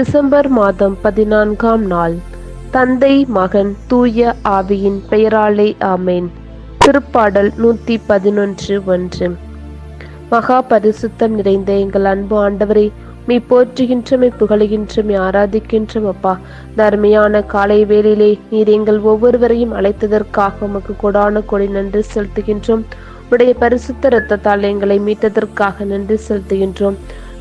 December மாதம் பதினான்காம் நாள். தந்தை மகன் தூய ஆவியின் பெயராலே ஆமேன். திருப்பாடல் நூத்தி பதினொன்று ஒன்று. மகா பரிசுத்தம் நிறைந்த எங்கள் அன்பு ஆண்டவரை மீ போற்றுகின்றமை புகழுகின்றமை ஆராதிக்கின்றோம் அப்பா. தர்மையான காலை வேளையிலே நீர் எங்கள் ஒவ்வொருவரையும் அழைத்ததற்காக உமக்கு கொடான கொடி நன்றி செலுத்துகின்றோம். உடைய பரிசுத்த இரத்தத்தால் எங்களை மீட்டதற்காக நன்றி செலுத்துகின்றோம்.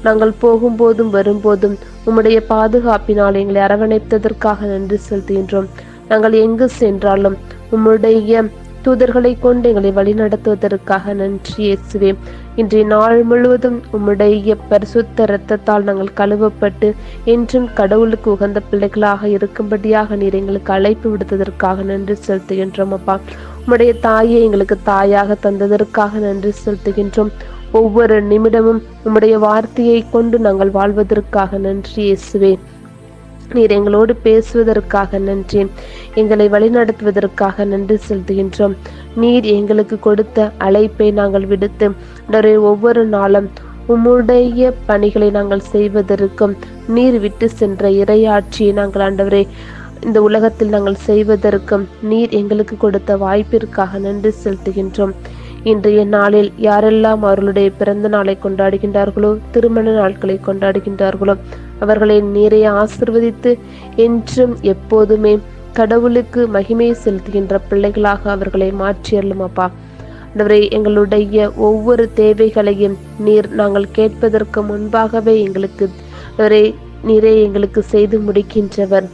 நாங்கள் போகும்போதும் வரும்போதும் உம்முடைய பாதுகாப்பினால் எங்களை அரவணைத்ததற்காக நன்றி செலுத்துகின்றோம். நாங்கள் எங்கு சென்றாலும் உம்முடைய தூதர்களை கொண்டு எங்களை வழிநடத்துவதற்காக நன்றி இயேசுவே. இன்றைய நாள் முழுவதும் உம்முடைய பரிசுத்த இரத்தத்தால் நாங்கள் கழுவப்பட்டு என்றும் கடவுளுக்கு உகந்த பிள்ளைகளாக இருக்கும்படியாக நீர் எங்களுக்கு அழைப்பு விடுத்ததற்காக நன்றி செலுத்துகின்றோம் அப்பா. உம்முடைய தாயை எங்களுக்கு தாயாக தந்ததற்காக நன்றி செலுத்துகின்றோம். ஒவ்வொரு நிமிடமும் உம்முடைய வார்த்தையை கொண்டு நாங்கள் வாழ்வதற்காக நன்றி இயேசுவே. நீர் எங்களோடு பேசுவதற்காக நன்றி. எங்களை வழிநடத்துவதற்காக நன்றி செலுத்துகின்றோம். நீர் எங்களுக்கு கொடுத்த அழைப்பை நாங்கள் விடுத்து ஒவ்வொரு நாளும் உம்முடைய பணிகளை நாங்கள் செய்வதற்கும் நீர் விட்டு சென்ற இரையாட்சியை நாங்கள் ஆண்டவரே இந்த உலகத்தில் நாங்கள் செய்வதற்கும் நீர் எங்களுக்கு கொடுத்த வாய்ப்பிற்காக நன்றி செலுத்துகின்றோம். இன்றைய நாளில் யாரெல்லாம் அவர்களுடைய பிறந்த நாளை கொண்டாடுகின்றார்களோ திருமண நாட்களை கொண்டாடுகின்றார்களோ அவர்களை நீரை ஆசிர்வதித்து என்றும் எப்போதுமே கடவுளுக்கு மகிமை செலுத்துகின்ற பிள்ளைகளாக அவர்களை மாற்றியல்லும் அப்பா ஆண்டவரே எங்களுடைய ஒவ்வொரு தேவைகளையும் நீர் நாங்கள் கேட்பதற்கு முன்பாகவே எங்களுக்கு நீரே எங்களுக்கு செய்து முடிக்கின்றவர்.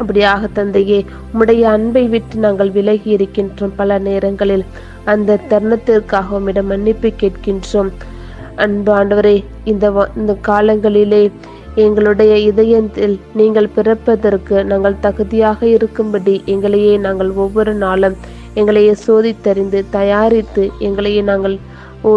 அப்படியாக தந்தையே உம்முடைய அன்பை விட்டு நாங்கள் விலகி இருக்கின்றோம் பல நேரங்களில். அந்த தருணத்திற்காக உம்மிடம் மன்னிப்பு கேட்கின்றோம். அன்பு ஆண்டவரே இந்த இந்த காலங்களிலே எங்களுடைய இதயத்தில் நீங்கள் பிறப்பதற்கு நாங்கள் தகுதியாக இருக்கும்படி எங்களையே நாங்கள் ஒவ்வொரு நாளும் எங்களையே சோதித்தறிந்து தயாரித்து எங்களையே நாங்கள்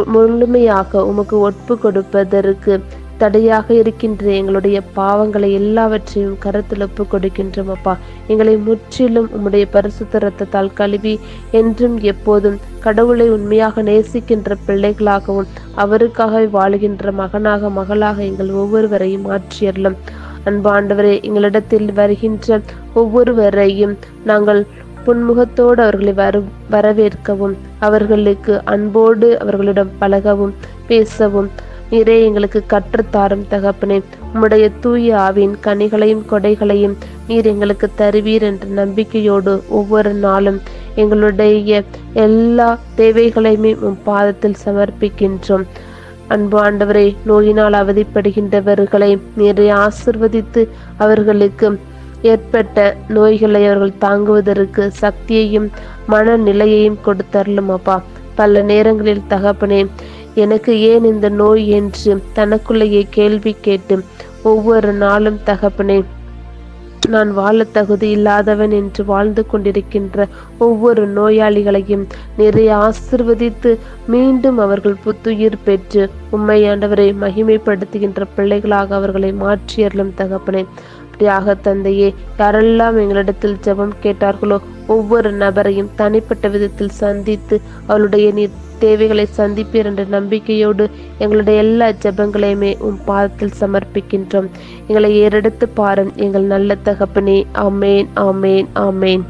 முழுமையாக உமக்கு ஒப்பு கொடுப்பதற்கு தடையாக இருக்கின்ற எங்களுடைய பாவங்களை எல்லாவற்றையும் கருத்தில் ஒப்பு கொடுக்கின்றோம் அப்பா. எங்களை முற்றிலும் உம்முடைய பரிசுத்த ரத்தத்தால் கழுவி என்றும் எப்போதும் கடவுளை உண்மையாக நேசிக்கின்ற பிள்ளைகளாகவும் அவருக்காக வாழுகின்ற மகனாக மகளாக எங்கள் ஒவ்வொருவரையும் மாற்றியறலும் அன்பாண்டவரே எங்களிடத்தில் வருகின்ற ஒவ்வொருவரையும் நாங்கள் புன்முகத்தோடு அவர்களை வர வரவேற்கவும் அவர்களுக்கு அன்போடு அவர்களிடம் பழகவும் பேசவும் நீரே எங்களுக்கு கற்றுத்தாரும் தகப்பனே. உம்முடைய தூய ஆவின் கனிகளையும் கொடைகளையும் நீர் எங்களுக்கு தருவீர் என்ற நம்பிக்கையோடு ஒவ்வொரு நாளும் எங்களுடைய எல்லா தேவைகளையுமே உம் பாதத்தில் சமர்ப்பிக்கின்றோம். அன்பு ஆண்டவரை நோயினால் அவதிப்படுகின்றவர்களை நீரை ஆசிர்வதித்து அவர்களுக்கு ஏற்பட்ட நோய்களை அவர்கள் தாங்குவதற்கு சக்தியையும் மனநிலையையும் கொடுத்தரலும் அப்பா. பல நேரங்களில் தகப்பனே எனக்கு ஏன் இந்த நோய் என்று தனக்குள்ளேயே கேள்வி கேட்டு ஒவ்வொரு நாளும் தகப்பனே நான் வாழ தகுதி இல்லாதவன் என்று வாழ்ந்து கொண்டிருக்கின்ற ஒவ்வொரு நோயாளிகளையும் நிறைய ஆசிர்வதித்து மீண்டும் அவர்கள் புத்துயிர் பெற்று உண்மை ஆண்டவரை மகிமைப்படுத்துகின்ற பிள்ளைகளாக அவர்களை மாற்றியறலும் தகப்பனே. அப்படியாக தந்தையே யாரெல்லாம் எங்களிடத்தில் ஜெபம் கேட்டார்களோ ஒவ்வொரு நபரையும் தனிப்பட்ட விதத்தில் சந்தித்து அவளுடைய நீர் தேவைகளை சந்திப்பீர் என்ற நம்பிக்கையோடு எங்களுடைய எல்லா ஜெபங்களையுமே உன் பாதத்தில் சமர்ப்பிக்கின்றோம். எங்களை ஏறெடுத்து பாரும் எங்கள் நல்ல தகப்பனே. ஆமேன் ஆமேன் ஆமேன்.